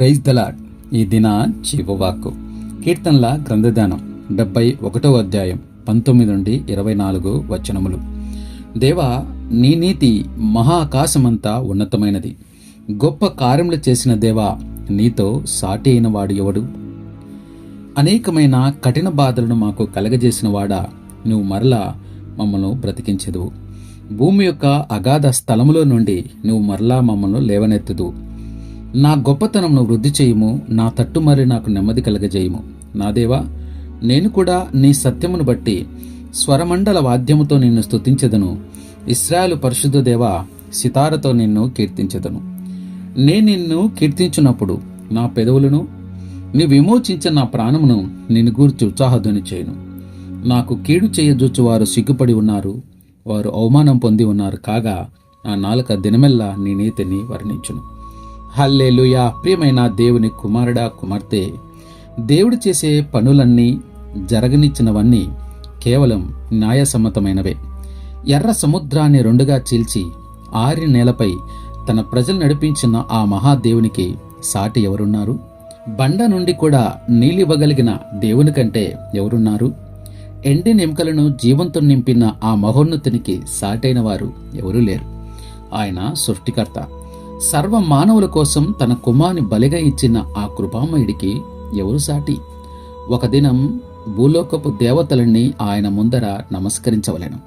Praise the Lord ఈ దిన జీవవాక్కు కీర్తనల గ్రంథదానం డెబ్బై ఒకటో అధ్యాయం పంతొమ్మిది నుండి ఇరవై నాలుగు వచనములు. దేవా నీ నీతి మహాకాశమంతా ఉన్నతమైనది. గొప్ప కార్యములు చేసిన దేవా నీతో సాటి అయిన వాడు ఎవడు? అనేకమైన కఠిన బాధలను మాకు కలగజేసిన వాడా నువ్వు మరలా మమ్మల్ని బ్రతికించదు భూమి యొక్క అగాధ స్థలములో నుండి నువ్వు మరలా మమ్మల్ని లేవనెత్తదు నా గొప్పతనంను వృద్ధి చేయుము నా తట్టు మరి నాకు నెమ్మది కలగజేయము. నా దేవా నేను కూడా నీ సత్యమును బట్టి స్వరమండల వాద్యముతో నిన్ను స్తుతించెదను. ఇస్రాయలు పరిశుద్ధ దేవ సితారతో నిన్ను కీర్తించెదను. నేను నిన్ను కీర్తించున్నప్పుడు నా పెదవులను నీ విమోచించిన నా ప్రాణమును నిన్ను గూర్చి ఉత్సాహధ్వని చేయను. నాకు కీడు చేయజూచు వారు సిగ్గుపడి ఉన్నారు వారు అవమానం పొంది ఉన్నారు కాగా నా నాలుక దినమెల్లా నీ నీతిని వర్ణించును. హల్లేలుయా. ప్రియమైన దేవుని కుమారుడా కుమార్తె దేవుడు చేసే పనులన్నీ జరగనిచ్చినవన్నీ కేవలం న్యాయసమ్మతమైనవే. ఎర్ర సముద్రాన్ని రెండుగా చీల్చి ఆరి నేలపై తన ప్రజలు నడిపించిన ఆ మహాదేవునికి సాటి ఎవరున్నారు? బండ నుండి కూడా నీళ్ళివ్వగలిగిన దేవుని కంటే ఎవరున్నారు? ఎండి ఎముకలను జీవంతో నింపిన ఆ మహోన్నతునికి సాటైన వారు ఎవరూ లేరు. ఆయన సృష్టికర్త. సర్వ మానవుల కోసం తన కుమారుని బలిగా ఇచ్చిన ఆ కృపామయుడికి ఎవరు సాటి? ఒక దినం భూలోకపు దేవతలన్నీ ఆయన ముందర నమస్కరించవలెను.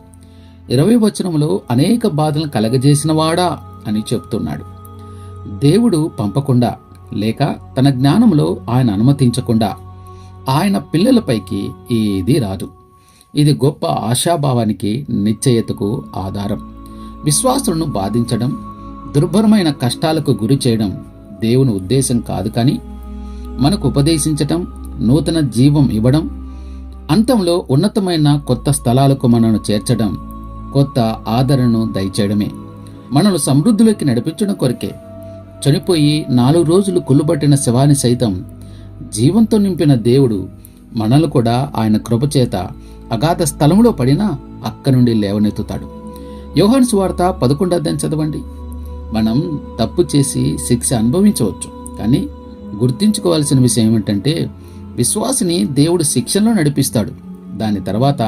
ఇరవై వచనములో అనేక బాధలను కలగజేసినవాడా అని చెప్తున్నాడు. దేవుడు పంపకుండా లేక తన జ్ఞానంలో ఆయన అనుమతించకుండా ఆయన పిల్లలపైకి ఏదీ రాదు. ఇది గొప్ప ఆశాభావానికి నిశ్చయతకు ఆధారం. విశ్వాసులను బాధించడం దుర్భరమైన కష్టాలకు గురి చేయడం దేవుని ఉద్దేశం కాదు కానీ మనకు ఉపదేశించటం నూతన జీవం ఇవ్వడం అంతంలో ఉన్నతమైన కొత్త స్థలాలకు మనను చేర్చడం కొత్త ఆదరణను దయచేయడమే. మనను సమృద్ధిలోకి నడిపించడం కొరకే. చనిపోయి నాలుగు రోజులు కుళ్ళుబట్టిన శవాన్ని సైతం జీవంతో నింపిన దేవుడు మనల్ని కూడా ఆయన కృపచేత అగాధ స్థలంలో పడినా అక్క నుండి లేవనెత్తుతాడు. యోహాన్స్ సువార్త పదకొండు అధ్యాయం చదవండి. మనం తప్పు చేసి శిక్ష అనుభవించవచ్చు. కానీ గుర్తించుకోవాల్సిన విషయం ఏమిటంటే విశ్వాసిని దేవుడు శిక్షణలో నడిపిస్తాడు. దాని తర్వాత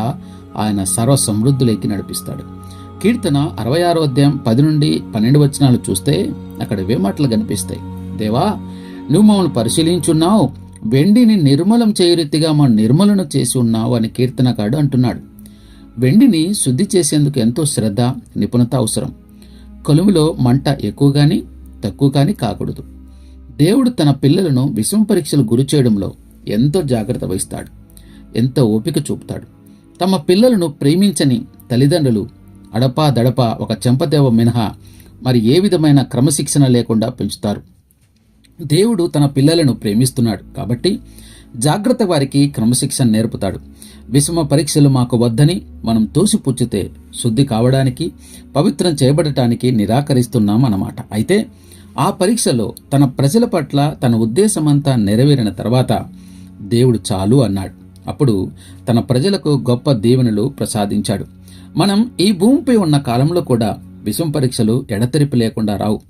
ఆయన సర్వ సమృద్ధులకి నడిపిస్తాడు. కీర్తన అరవై ఆరో అధ్యాయం పది నుండి పన్నెండు వచనాలు చూస్తే అక్కడ వేమాటలు కనిపిస్తాయి. దేవా నువ్వు మమ్మల్ని పరిశీలించున్నావు. వెండిని నిర్మలం చేయరీతిగా మా నిర్మలను చేసి ఉన్నావు అని కీర్తనకాడు అంటున్నాడు. వెండిని శుద్ధి చేసేందుకు ఎంతో శ్రద్ధ నిపుణత అవసరం. కొలువులో మంట ఎక్కువ కానీ తక్కువ కానీ కాకూడదు. దేవుడు తన పిల్లలను విషమ పరీక్షలు గురి చేయడంలో ఎంతో జాగ్రత్త వహిస్తాడు. ఎంతో ఓపిక చూపుతాడు. తమ పిల్లలను ప్రేమించని తల్లిదండ్రులు అడపా దడపా ఒక చెంపదేవ మినహా మరి ఏ విధమైన క్రమశిక్షణ లేకుండా పెంచుతారు. దేవుడు తన పిల్లలను ప్రేమిస్తున్నాడు కాబట్టి జాగ్రత్త వారికి క్రమశిక్షణ నేర్పుతాడు. విషమ పరీక్షలు మాకు వద్దని మనం తోసిపుచ్చితే శుద్ధి కావడానికి పవిత్రం చేయబడటానికి నిరాకరిస్తున్నామన్నమాట. అయితే ఆ పరీక్షలో తన ప్రజల పట్ల తన ఉద్దేశమంతా నెరవేరిన తర్వాత దేవుడు చాలు అన్నాడు. అప్పుడు తన ప్రజలకు గొప్ప దీవెనలు ప్రసాదించాడు. మనం ఈ భూమిపై ఉన్న కాలంలో కూడా విషం పరీక్షలు ఎడతెరిపి లేకుండా రావు.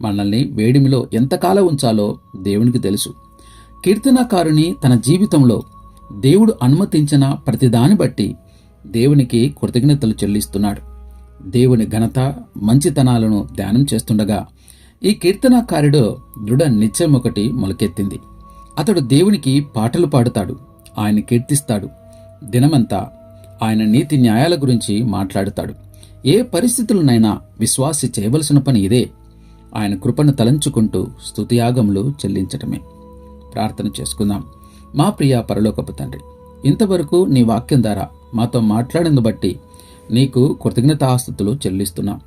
మనల్ని వేడిమిలో ఎంతకాలం ఉంచాలో దేవునికి తెలుసు. కీర్తనాకారుని తన జీవితంలో దేవుడు అనుమతించిన ప్రతిదాని బట్టి దేవునికి కృతజ్ఞతలు చెల్లిస్తున్నాడు. దేవుని ఘనత మంచితనాలను ధ్యానం చేస్తుండగా ఈ కీర్తనాకారుడు దృఢ నిశ్చయం ఒకటి మొలకెత్తింది. అతడు దేవునికి పాటలు పాడుతాడు ఆయన కీర్తిస్తాడు దినమంతా ఆయన నీతి న్యాయాల గురించి మాట్లాడుతాడు. ఏ పరిస్థితులనైనా విశ్వాసి చేయవలసిన పని ఇదే. ఆయన కృపను తలంచుకుంటూ స్థుతియాగములు చెల్లించటమే. ప్రార్థన చేసుకుందాం. మా ప్రియ పరలోకపు తండ్రి ఇంతవరకు నీ వాక్యం ద్వారా మాతో మాట్లాడింది బట్టి నీకు కృతజ్ఞతాస్థుతులు చెల్లిస్తున్నాం.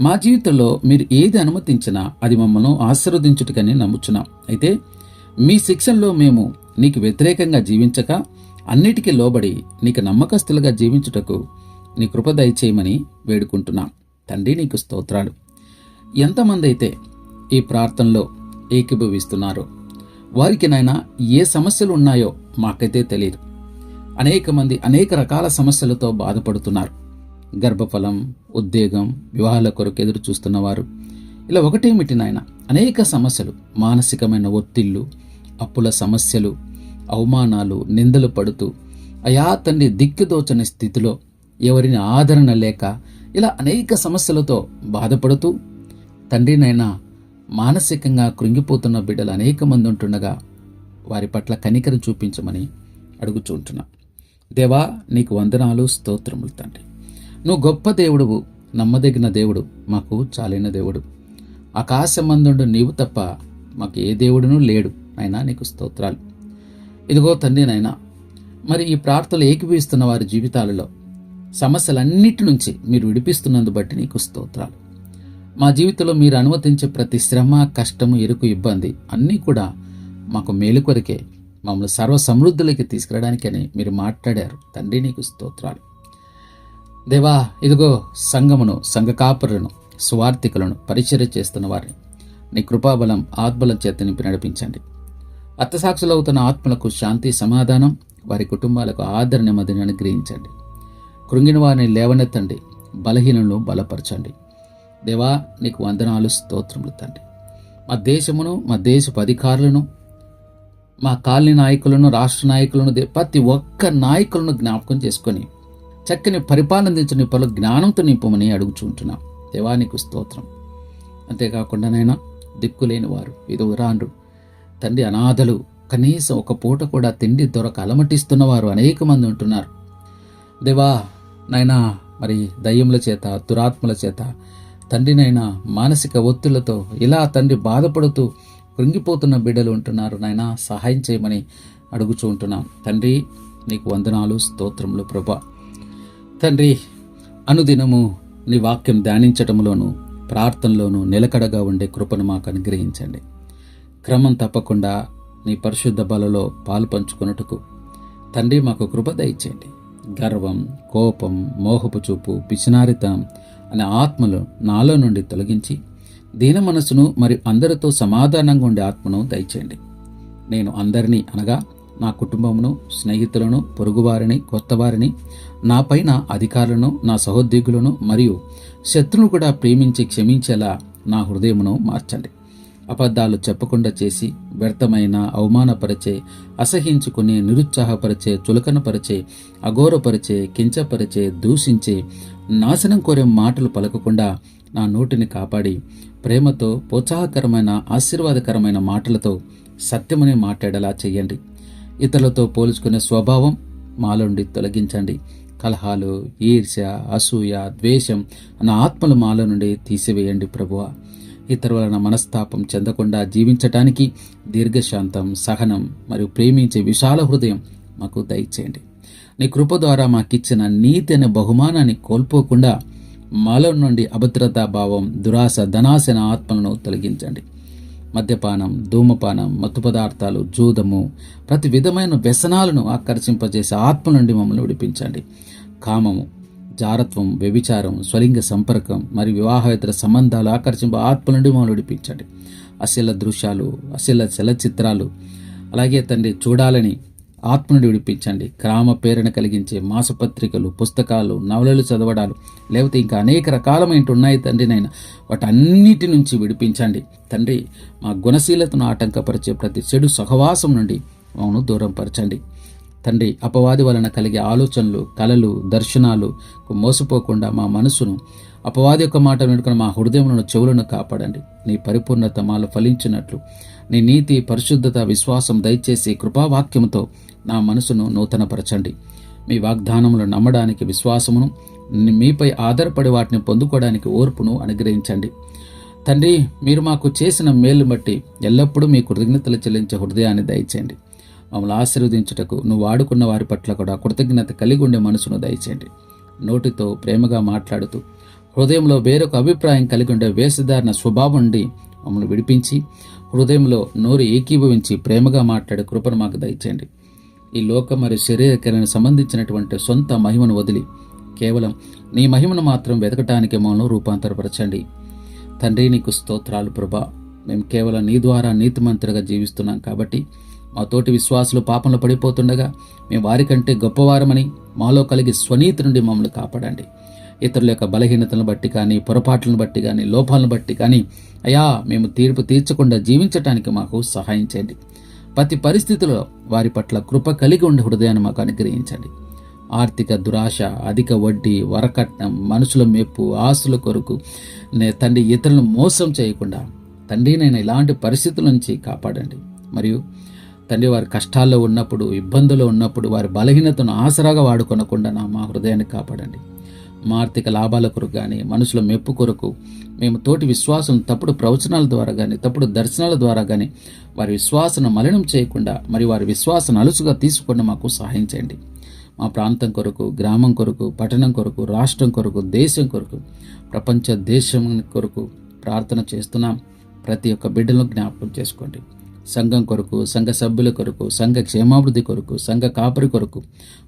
మా జీవితంలో మీరు ఏది అనుమతించినా అది మమ్మల్ని ఆశీర్వదించుటకని నమ్ముచున్నాం. అయితే మీ శిక్షణలో మేము నీకు వ్యతిరేకంగా జీవించక అన్నిటికీ లోబడి నీకు నమ్మకస్తులుగా జీవించుటకు నీ కృప దయచేయమని వేడుకుంటున్నాం. తండ్రి నీకు స్తోత్రాలు. ఎంతమంది అయితే ఈ ప్రార్థనలో ఏకీభవిస్తున్నారో వారికి నాయన ఏ సమస్యలు ఉన్నాయో మాకైతే తెలియదు. అనేక మంది అనేక రకాల సమస్యలతో బాధపడుతున్నారు. గర్భఫలం ఉద్యోగం వివాహాల కొరకు ఎదురు చూస్తున్నవారు ఇలా ఒకటేమిటి నాయన అనేక సమస్యలు మానసికమైన ఒత్తిళ్ళు అప్పుల సమస్యలు అవమానాలు నిందలు పడుతూ అయా తండ్రి దిక్కుదోచని స్థితిలో ఎవరిని ఆదరణ లేక ఇలా అనేక సమస్యలతో బాధపడుతూ తండ్రినైనా మానసికంగా కృంగిపోతున్న బిడ్డలు అనేక మంది ఉంటుండగా వారి పట్ల కనికరం చూపించమని అడుగుచుంటున్నా దేవా నీకు వందనాలు స్తోత్రములు తండ్రి. నువ్వు గొప్ప దేవుడువు నమ్మదగిన దేవుడు మాకు చాలిన దేవుడు. ఆకాశమందుండు నీవు తప్ప మాకు ఏ దేవుడునూ లేడు అయినా నీకు స్తోత్రాలు. ఇదిగో తండ్రి నాయనా మరి ఈ ప్రార్థనలు ఏకీభవిస్తున్న వారి జీవితాలలో సమస్యలన్నిటి నుంచి మీరు విడిపిస్తున్నందు బట్టి నీకు స్తోత్రాలు. మా జీవితంలో మీరు అనుమతించే ప్రతి శ్రమ కష్టము ఎరుకు ఇబ్బంది అన్నీ కూడా మాకు మేలు కొరికే. మమ్మల్ని సర్వ సమృద్ధులకి తీసుకురావడానికని మీరు మాట్లాడారు. తండ్రి నీకు స్తోత్రాలు. దేవా ఇదిగో సంఘమును సంఘ కాపురులను స్వార్థికులను పరిచర్య చేస్తున్న వారిని. నీ కృపాబలం ఆత్మలం చేత నింపి నడిపించండి. అత్తసాక్షులవుతున్న ఆత్మలకు శాంతి సమాధానం వారి కుటుంబాలకు ఆదరణ మదిని అనుగ్రహించండి. కృంగిన వారిని లేవనెత్తండి. బలహీనలను బలపరచండి. దేవా నీకు వందనాలు స్తోత్రములు తండ్రి. మా దేశమును మా దేశపు అధికారులను మా కాలనీ నాయకులను రాష్ట్ర నాయకులను ప్రతి ఒక్క నాయకులను జ్ఞాపకం చేసుకొని చక్కని పరిపాలన దించిన పలు జ్ఞానంతో నింపమని అడుగుచుంటున్నాం దేవా నీకు స్తోత్రం. అంతేకాకుండా నైనా దిక్కులేని వారు విధురాండ్రు తండ్రి అనాథలు కనీసం ఒక పూట కూడా తిండి దొరక అలమటిస్తున్న వారు అనేక మంది ఉంటున్నారు. దేవా నైనా మరి దయ్యముల చేత దురాత్మల చేత తండ్రినైనా మానసిక ఒత్తిళ్ళతో ఇలా తండ్రి బాధపడుతూ కృంగిపోతున్న బిడ్డలు ఉంటున్నారు. నాయన సహాయం చేయమని అడుగుచూ ఉంటున్నాం. తండ్రి నీకు వందనాలు స్తోత్రములు ప్రభా. తండ్రి అనుదినము నీ వాక్యం ధ్యానించటంలోను ప్రార్థనలోను నిలకడగా ఉండే కృపను మాకు అనుగ్రహించండి. క్రమం తప్పకుండా నీ పరిశుద్ధ బలలో పాలు పంచుకొనుటకు తండ్రి మాకు కృప దయచేయండి. గర్వం కోపం మోహపు చూపు పిసినారితనం అనే ఆత్మలు నాలో నుండి తొలగించి దీన మనసును మరియు అందరితో సమాధానంగా ఉండే ఆత్మను దయచేయండి. నేను అందరినీ అనగా నా కుటుంబమును స్నేహితులను పొరుగువారిని కొత్తవారిని నా పైన అధికారులను నా సహోద్యోగులను మరియు శత్రువును కూడా ప్రేమించి క్షమించేలా నా హృదయమును మార్చండి. అబద్ధాలు చెప్పకుండా చేసి వ్యర్థమైన అవమానపరిచే అసహించుకునే నిరుత్సాహపరిచే చులకనపరిచే అఘోరపరిచే కించపరిచే దూషించే నాశనం కోరే మాటలు పలకకుండా నా నోటిని కాపాడి ప్రేమతో ప్రోత్సాహకరమైన ఆశీర్వాదకరమైన మాటలతో సత్యమని మాట్లాడేలా చేయండి ఇతరులతో పోల్చుకునే స్వభావం మాలోండి తొలగించండి. కలహాలు ఈర్ష్య అసూయ ద్వేషం నా ఆత్మలు మాలో నుండి తీసివేయండి ప్రభువ. ఇతరుల మనస్తాపం చెందకుండా జీవించటానికి దీర్ఘశాంతం సహనం మరియు ప్రేమించే విశాల హృదయం మాకు దయచేయండి. నీ కృప ద్వారా మాకిచ్చిన నీతి అనే బహుమానాన్ని కోల్పోకుండా మాలో నుండి అభద్రతా భావం దురాశ ధనాశన ఆత్మలను తొలగించండి. మద్యపానం ధూమపానం మత్తు పదార్థాలు జూదము ప్రతి విధమైన వ్యసనాలను ఆకర్షింపజేసే ఆత్మ నుండి మమ్మల్ని విడిపించండి. కామము జారత్వం వ్యభిచారం స్వలింగ సంపర్కం మరియు వివాహేతర సంబంధాలు ఆకర్షింపు ఆత్మ నుండి మమ్మల్ని విడిపించండి. అశీల దృశ్యాలు అశీల చలచిత్రాలు అలాగే తండ్రి చూడాలని ఆత్మ నుండి విడిపించండి. గ్రామ ప్రేరణ కలిగించే మాసపత్రికలు పుస్తకాలు నవలలు చదవడాలు లేకపోతే ఇంకా అనేక రకాలమైన ఉన్నాయి తండ్రి నాయన. వాటన్నిటి నుంచి విడిపించండి. తండ్రి మా గుణశీలతను ఆటంకపరిచే ప్రతి చెడు సహవాసం నుండి మమ్మను దూరం పరచండి తండ్రి అపవాది వలన కలిగే ఆలోచనలు కలలు దర్శనాలు మోసపోకుండా మా మనసును అపవాది యొక్క మాట వెనుకొని మా హృదయములను చెవులను కాపాడండి. నీ పరిపూర్ణత మాలో ఫలించినట్లు నీ నీతి పరిశుద్ధత విశ్వాసం దయచేసి కృపావాక్యంతో నా మనసును నూతనపరచండి. మీ వాగ్దానములు నమ్మడానికి విశ్వాసమును మీపై ఆధారపడి వాటిని పొందుకోవడానికి ఓర్పును అనుగ్రహించండి. తండ్రి మీరు మాకు చేసిన మేలు బట్టి ఎల్లప్పుడూ మీ కృతజ్ఞతలు చెల్లించే హృదయాన్ని దయచేయండి. మమ్మల్ని ఆశీర్వదించుటకు నువ్వు వాడుకున్న వారి పట్ల కూడా కృతజ్ఞత కలిగి ఉండే మనసును దయచేయండి. నోటితో ప్రేమగా మాట్లాడుతూ హృదయంలో వేరొక అభిప్రాయం కలిగి ఉండే వేషధారణ స్వభావం నుండి మమ్మల్ని విడిపించి హృదయంలో నోరు ఏకీభవించి ప్రేమగా మాట్లాడే కృపను మాకు దయచేయండి. ఈ లోక మరియు శరీరకరణకు సంబంధించినటువంటి సొంత మహిమను వదిలి కేవలం నీ మహిమను మాత్రం వెతకటానికి మమ్మల్ని రూపాంతరపరచండి. తండ్రి నీకు స్తోత్రాలు ప్రభా. మేము కేవలం నీ ద్వారా నీతిమంతులుగా జీవిస్తున్నాం కాబట్టి మా తోటి విశ్వాసులు పాపంలో పడిపోతుండగా మేము వారికంటే గొప్పవారమని మాలో కలిగి స్వనీతి నుండి మమ్మల్ని కాపాడండి. ఇతరుల యొక్క బలహీనతలను బట్టి కానీ పొరపాట్లను బట్టి కానీ లోపాలను బట్టి కానీ అయా మేము తీర్పు తీర్చకుండా జీవించటానికి మాకు సహాయం చేయండి. ప్రతి పరిస్థితిలో వారి పట్ల కృప కలిగి ఉండే హృదయాన్ని మాకు అనుగ్రహించండి. ఆర్థిక దురాశ అధిక వడ్డీ వరకట్నం మనుషుల మెప్పు ఆస్తుల కొరకు తండ్రి ఇతరులను మోసం చేయకుండా తండ్రి నేను ఇలాంటి పరిస్థితుల నుంచి కాపాడండి. మరియు తండ్రి వారి కష్టాల్లో ఉన్నప్పుడు ఇబ్బందుల్లో ఉన్నప్పుడు వారి బలహీనతను ఆసరాగా వాడుకొనకుండా నా మా హృదయాన్ని కాపాడండి. మా ఆర్థిక లాభాల కొరకు కానీ మనుషుల మెప్పు కొరకు మేము తోటి విశ్వాసం తప్పుడు ప్రవచనాల ద్వారా కానీ తప్పుడు దర్శనాల ద్వారా కానీ వారి విశ్వాసను మలినం చేయకుండా మరి వారి విశ్వాసను అలుసుగా తీసుకుండా మాకు సహాయం చేయండి. మా ప్రాంతం కొరకు గ్రామం కొరకు పట్టణం కొరకు రాష్ట్రం కొరకు దేశం కొరకు ప్రపంచ దేశం కొరకు ప్రార్థన చేస్తున్నాం. ప్రతి ఒక్క బిడ్డలను జ్ఞాపకం చేసుకోండి. సంఘం కొరకు సంఘ సభ్యుల కొరకు సంఘ క్షేమాభివృద్ధి కొరకు సంఘ కాపరి కొరకు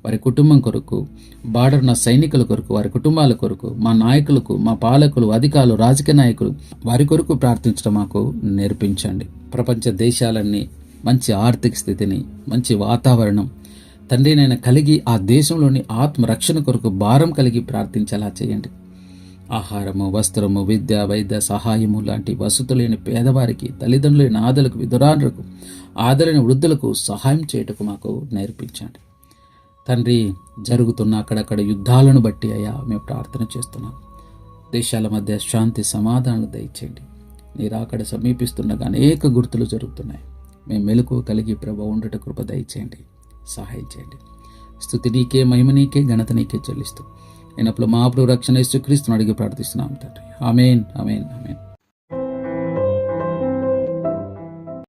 వారి కుటుంబం కొరకు బార్డర్న సైనికుల కొరకు వారి కుటుంబాల కొరకు మా నాయకులకు మా పాలకులు అధికారులు రాజకీయ నాయకులు వారి కొరకు ప్రార్థించడం మాకు నేర్పించండి. ప్రపంచ దేశాలన్నీ మంచి ఆర్థిక స్థితిని మంచి వాతావరణం తండ్రి నేను కలిగి ఆ దేశంలోని ఆత్మరక్షణ కొరకు భారం కలిగి ప్రార్థించేలా చేయండి. ఆహారము వస్త్రము విద్య వైద్య సహాయము లాంటి వసతులు లేని పేదవారికి తల్లిదండ్రులైన ఆదలకు విధురానులకు ఆదరైన వృద్ధులకు సహాయం చేయటకు మాకు నేర్పించండి. తండ్రి జరుగుతున్న అక్కడక్కడ యుద్ధాలను బట్టి అయ్యా మేము ప్రార్థన చేస్తున్నాం. దేశాల మధ్య శాంతి సమాధానాలు దయచేయండి. మీరు అక్కడ సమీపిస్తుండగా అనేక గుర్తులు జరుగుతున్నాయి. మేము మెలకు కలిగి ప్రభ ఉండట కృప దయచేయండి. సహాయం చేయండి. స్థుతి నీకే మహిమ నీకే ఘనత నీకే చెల్లిస్తూ అయినప్పుడు అప్పుడు మా ప్రభు రక్షణ యేసుక్రీస్తుని అడిగి ప్రార్థిస్తున్నాం తండ్రి. అమేన్ అమేన్ అమేన్